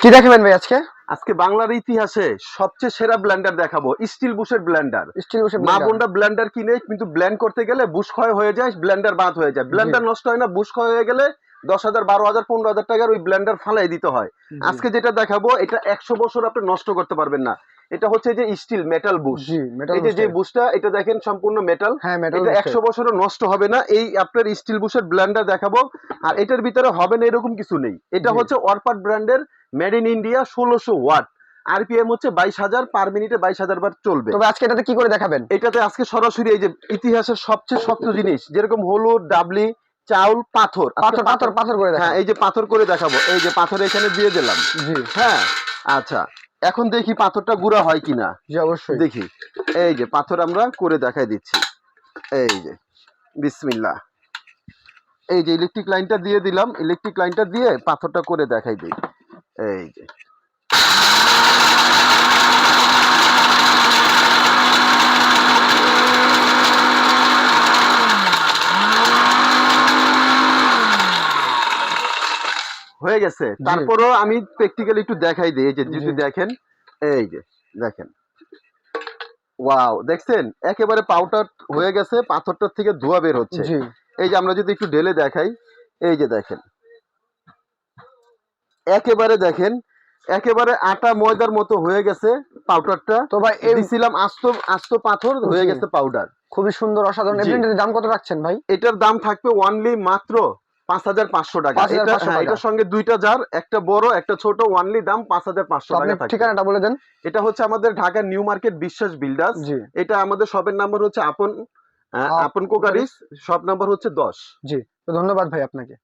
কি দেখাবেন ভাই আজকে? আজকে বাংলার ইতিহাসে সবচেয়ে সেরা ব্লেন্ডার দেখাবো স্টিল বুশের ব্লেন্ডার স্টিল বসে মা বোনটা ব্লেন্ডার কিনে কিন্তু ব্লেন্ড করতে গেলে বুশ ক্ষয় হয়ে যায় ব্লেন্ডার বাদ হয়ে যায়। ব্লেন্ডার নষ্ট হয় না বুশ ক্ষয় হয়ে গেলে দশ হাজার বারো হাজার পনেরো হাজার টাকার ওই ব্লেন্ডার ফালাই দিতে হয়। আজকে যেটা দেখাবো এটা একশো বছর আপনি নষ্ট করতে পারবেন না। এটা হচ্ছে যে স্টিল মেটাল বুশ এই যে যে বুশটা এটা দেখেন সম্পূর্ণ মেটাল হ্যাঁ এটা একশো বছরও নষ্ট হবে না এই আপনার স্টিল বুশের ব্ল্যান্ডার দেখাবো। আর এটার ভিতরে হবে না এরকম কিছু নেই। এটা। হচ্ছে ওয়ারপাট ব্র্যান্ডের মেড ইন ইন্ডিয়া ষোলোশো ওয়াট। আরপিএম হচ্ছে বাইশ হাজার পার মিনিটে বাইশ হাজার বার চলবে। তবে আজকে এটাতে কি করে দেখাবেন? এটাতে আজকে সরাসরি এই যে ইতিহাসের সবচেয়ে শক্ত জিনিস যেরকম হলুদ ডাবলি চাউল পাথর। পাথর পাথর পাথর করে হ্যাঁ এই যে পাথর করে দেখাবো। এই যে পাথর এখানে দিয়ে দিলাম। জি। হ্যাঁ আচ্ছা। এখন দেখি পাথরটা গুঁড়া হয় কিনা। জি অবশ্যই। দেখি। এই যে পাথর আমরা করে দেখাই দিচ্ছি। এই যে বিসমিল্লাহ। এই যে ইলেকট্রিক লাইনটা দিয়ে দিলাম। ইলেকট্রিক লাইনটা দিয়ে পাথরটা করে দেখাই দিই। এই যে। হয়ে গেছে। তারপরও আমি প্র্যাকটিক্যালি একটু দেখাই দিই। এই যে যদি দেখেন এই যে দেখেন। ওয়াও দেখছেন? একেবারে পাউডার হয়ে গেছে পাথরটার থেকে ধোয়া বের হচ্ছে। এই যে আমরা যদি একটু ঢেলে দেখাই এই যে দেখেন। একেবারে দেখেন একেবারে আটা ময়দার মতো হয়ে গেছে পাউডারটা তো ভাই দিছিলাম আস্ত আস্ত পাথর হয়ে গেছে পাউডার খুবই সুন্দর অসাধারণ। এই দাম কত রাখছেন ভাই? এটার দাম থাকবে ওয়ানলি মাত্র পাঁচ হাজার পাঁচশো টাকা। 5,500 এটা টাকা। এটার সঙ্গে দুইটা জার একটা বড় একটা ছোট ওয়ানলি দাম পাঁচ হাজার পাঁচশো টাকা ঠিকানাটা বলে দেন। এটা হচ্ছে আমাদের ঢাকার নিউ মার্কেট বিশ্বাস বিল্ডার্স এটা আমাদের শপের নাম্বার হচ্ছে আপন আপন কোকারিস। শপ নাম্বার হচ্ছে দশ। জি। ধন্যবাদ ভাই আপনাকে।